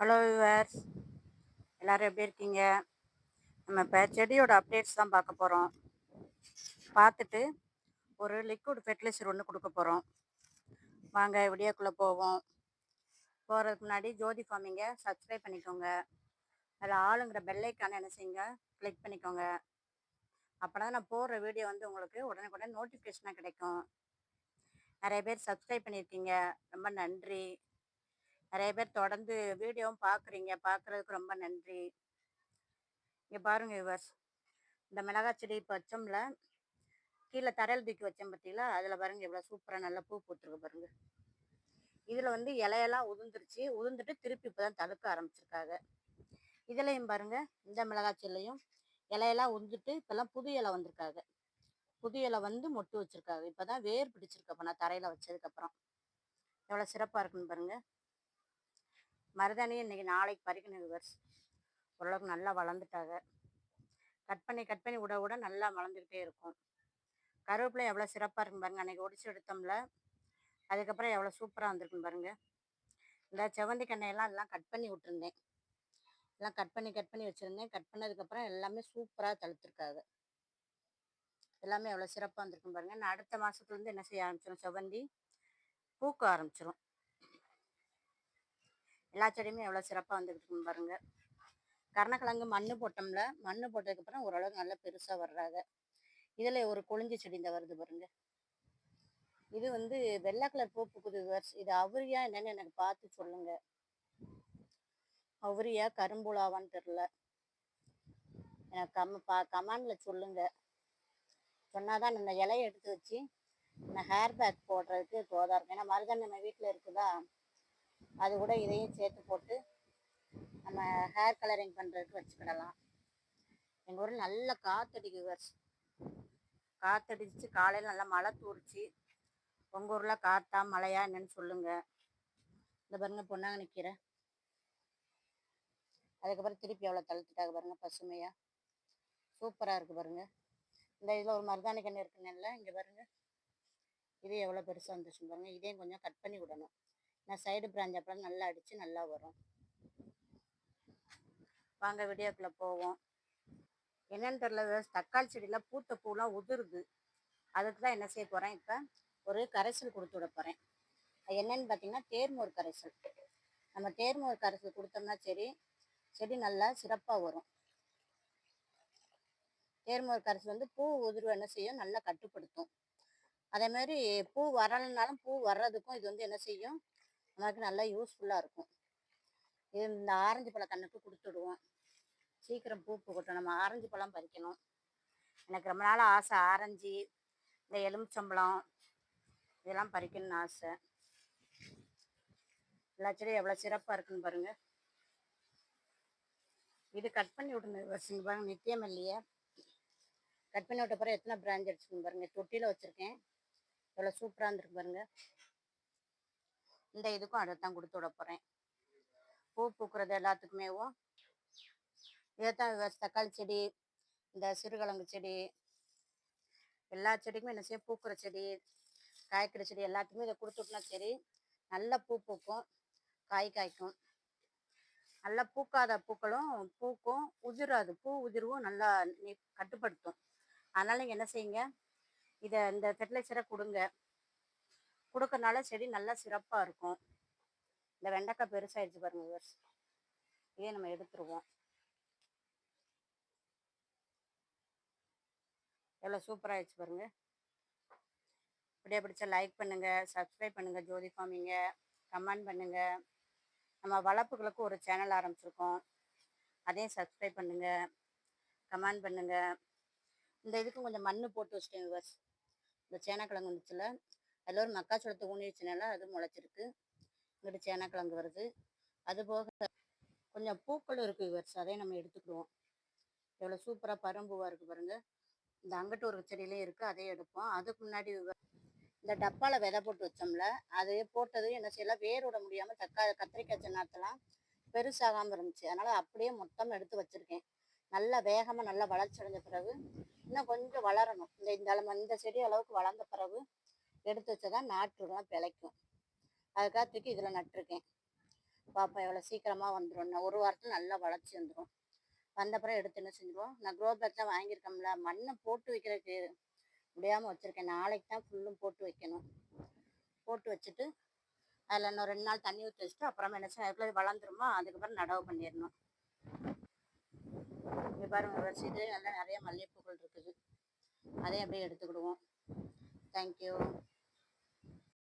Hello viewers எல்லோரும் எப்படி இருக்கீங்க? நம்ம இப்போ செடியோட அப்டேட்ஸ் தான் பார்க்க போகிறோம் பார்த்துட்டு ஒரு லிக்விட் ஃபெர்டிலைசர் ஒன்று கொடுக்க போகிறோம் வாங்க விடியோக்குள்ளே போவோம். போகிறதுக்கு முன்னாடி ஜோதி ஃபார்மிங்கை சப்ஸ்கிரைப் பண்ணிக்கோங்க. அதில் ஆளுங்கிற பெல்லைக்கான என்ன செய்யுங்க? கிளிக் பண்ணிக்கோங்க. அப்போ தான் நான் போடுற வீடியோ வந்து உங்களுக்கு உடனே உடனே நோட்டிஃபிகேஷனாக கிடைக்கும். நிறைய பேர் சப்ஸ்கிரைப் பண்ணியிருக்கீங்க. ரொம்ப நன்றி. நிறைய பேர் தொடர்ந்து வீடியோவும் பார்க்குறீங்க பார்க்குறதுக்கு ரொம்ப நன்றி. இங்கே பாருங்க யுவர்ஸ் இந்த மிளகாய் செடி இப்போ வச்சோம்ல கீழே தரையில் தூக்கி வச்சோம் பார்த்தீங்களா அதில் பாருங்க இவ்வளோ சூப்பராக நல்லா பூ பூத்துருக்கு பாருங்க. இதில் வந்து இலையெல்லாம் உதிர்ந்துருச்சு. உதிர்ந்துட்டு திருப்பி இப்போ தான் தடுக்க ஆரம்பிச்சிருக்காங்க. இதுலேயும் பாருங்க இந்த மிளகாய் செல்லையும் இலையெல்லாம் உதிர்ந்துட்டு இப்போல்லாம் புது இலை வந்திருக்காங்க. புது இலை வந்து மொட்டு வச்சுருக்காங்க. இப்போ தான் வேர் பிடிச்சிருக்கு. நான் தரையில் வச்சதுக்கப்புறம் எவ்வளோ சிறப்பாக இருக்குன்னு பாருங்கள் மருதாணியும் இன்றைக்கி நாளைக்கு பறிக்கணும் விவர்ஸ் ஓரளவுக்கு நல்லா வளர்ந்துட்டாங்க. கட் பண்ணி கட் பண்ணி விட விட நல்லா வளர்ந்துக்கிட்டே இருக்கும். கருவேப்பிலை எவ்வளோ சிறப்பாக இருக்கும் பாருங்கள் அன்றைக்கி ஒடிச்சு எடுத்தோம்ல அதுக்கப்புறம் எவ்வளோ சூப்பராக வந்திருக்கும் பாருங்கள் இந்த செவந்தி கண்ணையெல்லாம் எல்லாம் கட் பண்ணி விட்டுருந்தேன். எல்லாம் கட் பண்ணி கட் பண்ணி வச்சுருந்தேன். கட் பண்ணதுக்கப்புறம் எல்லாமே சூப்பராக தழுத்துருக்காங்க எல்லாமே எவ்வளோ சிறப்பாக வந்திருக்கும் பாருங்கள் நான் அடுத்த மாதத்துலேருந்து என்ன செய்ய ஆரம்பிச்சிடும் செவந்தி பூக்க ஆரம்பிச்சிடும் எல்லா செடியுமே எவ்வளோ சிறப்பாக வந்துக்கிட்டு இருக்கும் பாருங்க. கருணக்கிழங்கு மண் போட்டோம்ல மண் போட்டதுக்கப்புறம் ஓரளவுக்கு நல்லா பெருசாக வர்றாங்க இதில் ஒரு கொழிஞ்சி செடி இந்த வருது பாருங்க. இது வந்து வெள்ளை கலர் பூ பூக்குது இது அவரியா என்னன்னு எனக்கு பார்த்து சொல்லுங்க. அவரியா கரும்புலாவான்னு தெரில எனக்கு கம் பா கமான்ல சொல்லுங்க. சொன்னாதான் இந்த இலையை எடுத்து வச்சு நான் ஹேர் பேக் போடுறதுக்கு தோதா இருக்கும். ஏன்னா மருதாணி நம்ம வீட்டில் இருக்குதா? அது கூட இதையும் சேர்த்து போட்டு நம்ம ஹேர் கலரிங் பண்ணுறதுக்கு வச்சுக்கிடலாம். எங்கள் ஊரில் நல்ல காற்றடிக்கு வருஷம் காற்றடிச்சு காலையில் நல்லா மழை தூரிச்சு. உங்கள் ஊரில் காற்றா மழையா என்னன்னு சொல்லுங்கள் இந்த பாருங்க பொன்னாங்க நிற்கிறேன் அதுக்கப்புறம் திருப்பி எவ்வளோ தளர்த்துட்டாங்க பாருங்க பசுமையாக சூப்பராக இருக்குது பாருங்க. இந்த இதில் ஒரு மருதாணி கண்ணு இருக்குன்னு இங்கே பாருங்க. இது எவ்வளோ பெருசாக வந்துச்சு பாருங்கள் இதையும் கொஞ்சம் கட் பண்ணி விடணும். நான் சைடு பிராஞ்ச் அப்புறம் நல்லா அடித்து நல்லா வரும். வாங்க வீடியோக்குள்ளே போவோம். என்னென்னு தெரில தக்காளி செடியில் பூத்த பூலாம் உதிருது. அதுக்கு தான் என்ன செய்ய போகிறேன் இப்போ ஒரு கரைசல் கொடுத்து விட போகிறேன் என்னென்னு பார்த்தீங்கன்னா தேர்மோர் கரைசல். நம்ம தேர்மோர் கரைசல் கொடுத்தோம்னா சரி செடி நல்லா சிறப்பாக வரும். தேர்மோர் கரைசல் வந்து பூ உதிர்வு என்ன செய்யும்? நல்லா கட்டுப்படுத்தும். அதே மாதிரி பூ வரலைனாலும் பூ வர்றதுக்கும் இது வந்து என்ன செய்யும்? நமக்கு நல்லா யூஸ்ஃபுல்லாக இருக்கும். இது இந்த ஆரஞ்சு பழ கண்ணுக்கு கொடுத்துடுவோம். சீக்கிரம் பூ பூக்கட்டும் நம்ம ஆரஞ்சு பழம் பறிக்கணும். எனக்கு ரொம்ப நாள் ஆசை. ஆரஞ்சு இந்த எலுமிச்சம்பழம் இதெல்லாம் பறிக்கணும்னு ஆசை. எல்லா செடியும் எவ்வளோ சிறப்பாக இருக்குன்னு பாருங்கள் இது கட் பண்ணி விடணும். வச்சுங்க பாருங்க. நித்தியம் இல்லையே. கட் பண்ணி விட்ட பிறகு எத்தனை பிராஞ்ச் அடிச்சுக்கணும் பாருங்கள் தொட்டியில் வச்சுருக்கேன். எவ்வளோ சூப்பராக இருந்திருக்கு பாருங்கள் இந்த இதுக்கும் அதை தான் கொடுத்து விட போகிறேன் பூ பூக்கிறது எல்லாத்துக்குமேவும் இதைத்தான் தக்காளி செடி இந்த சிறுகிழங்கு செடி எல்லா செடிக்குமே என்ன செய்யும் பூக்கிற செடி காய்க்கிற செடி எல்லாத்துக்குமே இதை கொடுத்துட்டோம்னா சரி நல்ல பூ பூக்கும் காய் காய்க்கும். நல்லா பூக்காத பூக்களும் பூக்கும் உதிராது பூ உதிர்வும் நல்லா கட்டுப்படுத்தும். அதனால் நீங்கள் என்ன செய்யுங்க இதை இந்த ஃபெர்டிலைசரை கொடுங்க. கொடுக்கறனால செடி நல்லா சிறப்பாக இருக்கும். இந்த வெண்டைக்காய் பெருசாகிடுச்சு பாருங்க விவர்ஸ் இதே நம்ம எடுத்துருவோம். எவ்வளோ சூப்பராகிடுச்சு பாருங்க. இப்படியே பிடிச்சா லைக் பண்ணுங்கள் சப்ஸ்கிரைப் பண்ணுங்கள் ஜோதி ஃபார்மிங்க. கமெண்ட் பண்ணுங்கள் நம்ம வளர்ப்புகளுக்கு ஒரு சேனல் ஆரம்பிச்சிருக்கோம். அதையும் சப்ஸ்கிரைப் பண்ணுங்கள் கமெண்ட் பண்ணுங்கள் இந்த இதுக்கும் கொஞ்சம் மண் போட்டு வச்சிட்டேன் விவர்ஸ் இந்த சேனக்கிழங்கு வந்துச்சுல அதில் ஒரு மக்காச்சோளத்தை ஊனி வச்சனால அது முளைச்சிருக்கு. இங்கிட்டு சேனக்கிழங்கு வருது. அது போக கொஞ்சம் பூக்கள் இருக்குது இவர்ஸ் அதையும் நம்ம எடுத்துக்கிடுவோம். எவ்வளோ சூப்பராக பரும்பூவாக இருக்குது பாருங்கள் இந்த அங்கிட்டு ஒரு செடியிலையும் இருக்குது அதையும் எடுப்போம். அதுக்கு முன்னாடி இந்த டப்பாவில் விதை போட்டு வச்சோம்ல அது போட்டது என்ன செய்யலாம் வேர் விட முடியாமல் தக்காளி கத்திரிக்காய் சின்னத்தெல்லாம் பெருசாகாமல் இருந்துச்சு. அதனால் அப்படியே மொத்தமாக எடுத்து வச்சுருக்கேன். நல்லா வேகமாக நல்லா வளர்ச்சி அடைஞ்ச பிறகு இன்னும் கொஞ்சம் வளரணும். இந்த இந்த இந்த செடி அளவுக்கு வளர்ந்த பிறகு எடுத்து வச்சா தான் நாற்றுலாம் பிழைக்கும். அதுக்காக தூக்கி இதில் நட்டிருக்கேன். பாப்பா எவ்வளோ சீக்கிரமாக வந்துடும் ஒரு வாரத்தில் நல்லா வளர்ச்சி வந்துடும் வந்தப்புறம் எடுத்து என்ன செஞ்சிடுவோம் நான் க்ரோ பேக்கில் வாங்கியிருக்கோம்ல மண்ணை போட்டு வைக்கிறதுக்கு முடியாமல் வச்சுருக்கேன். நாளைக்கு தான் ஃபுல்லும் போட்டு வைக்கணும். போட்டு வச்சுட்டு அதில் இன்னும் ரெண்டு நாள் தண்ணி ஊற்றி வச்சுட்டு அப்புறமா என்ன செய்ய அதுக்குள்ளே வளர்ந்துருமோ? அதுக்கப்புறம் நடவு பண்ணிடணும். இங்கே பாருங்க வச்சுட்டு நல்லா நிறைய மல்லிகைப்பூக்கள் இருக்குது. அதையும் அப்படியே எடுத்துக்கிடுவோம். தேங்க்யூ